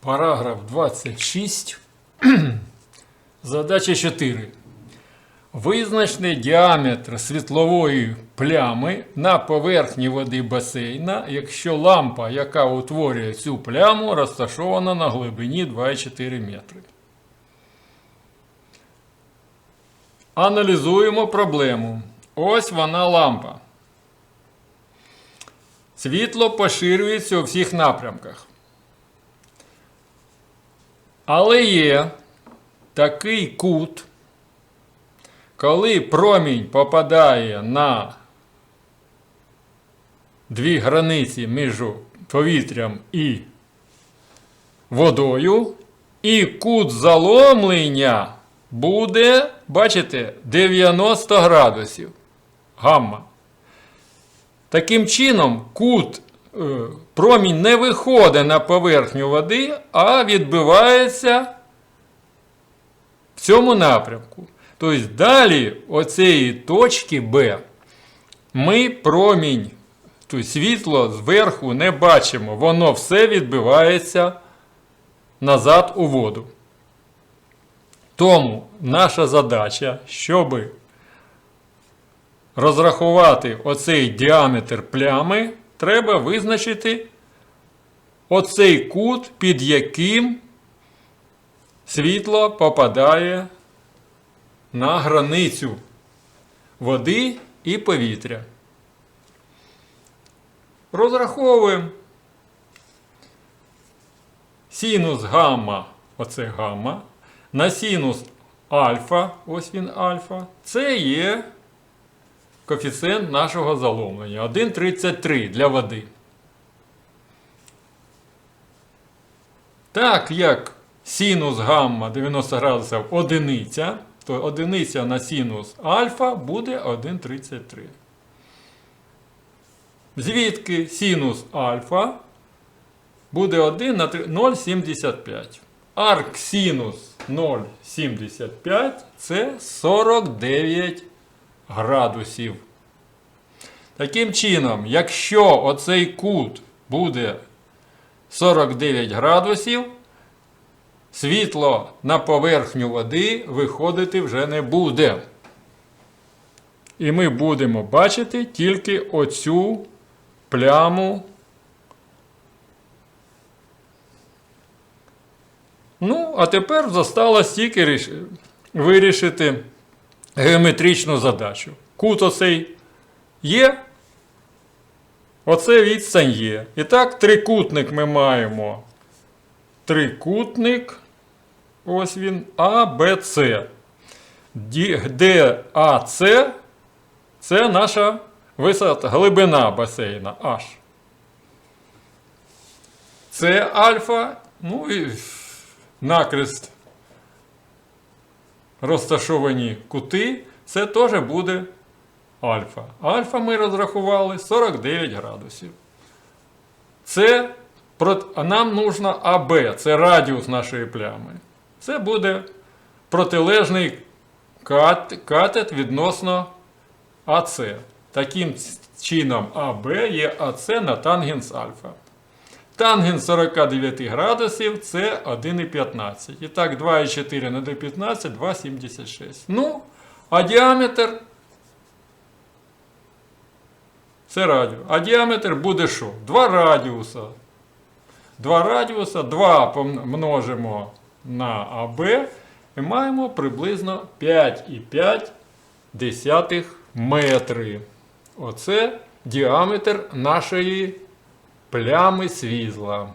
Параграф 26. Задача 4. Визначте діаметр світлової плями на поверхні води басейна, якщо лампа, яка утворює цю пляму, розташована на глибині 2,4 метри. Аналізуємо проблему. Ось вона лампа. Світло поширюється у всіх напрямках. Але є такий кут, коли промінь попадає на дві границі між повітрям і водою, і кут заломлення буде, бачите, 90 градусів гамма. Таким чином, кут промінь не виходить на поверхню води, а відбивається в цьому напрямку. Тобто далі оцієї точки Б ми промінь, тобто світло зверху не бачимо. Воно все відбивається назад у воду. Тому наша задача, щоб розрахувати оцей діаметр плями, треба визначити оцей кут, під яким світло попадає на границю води і повітря. Розраховуємо синус гамма, оце гамма, на синус альфа, ось він альфа, це є коефіцієнт нашого заломлення 1,33 для води. Так як синус гамма 90 градусів одиниця, то одиниця на синус альфа буде 1,33. Звідки синус альфа буде 1 на 0,75. Арк синус 0,75 це 49 градусів. Таким чином, якщо оцей кут буде 49 градусів, світло на поверхню води виходити вже не буде. І ми будемо бачити тільки оцю пляму. Ну, а тепер зосталось тільки вирішити геометричну задачу. Кут оцей є. Оце відстань є. І так, трикутник ми маємо. Трикутник. Ось він А, Б, С. Де А, С це наша висота, глибина басейна H. Це альфа. Ну і накрест розташовані кути, це теж буде альфа. Альфа ми розрахували 49 градусів. Це нам нужно АБ, це радіус нашої плями. Це буде протилежний кат, катет відносно АС. Таким чином АБ є АС на тангенс альфа. Тангенс 49 градусів це 1,15. І так, 2,4 на 1,15 2,76. Ну, а діаметр це радіус. А діаметр буде що? Два радіуса. Два радіуса, 2 помножимо на АБ і маємо приблизно 5,5 метри. Оце діаметр нашої плями світла.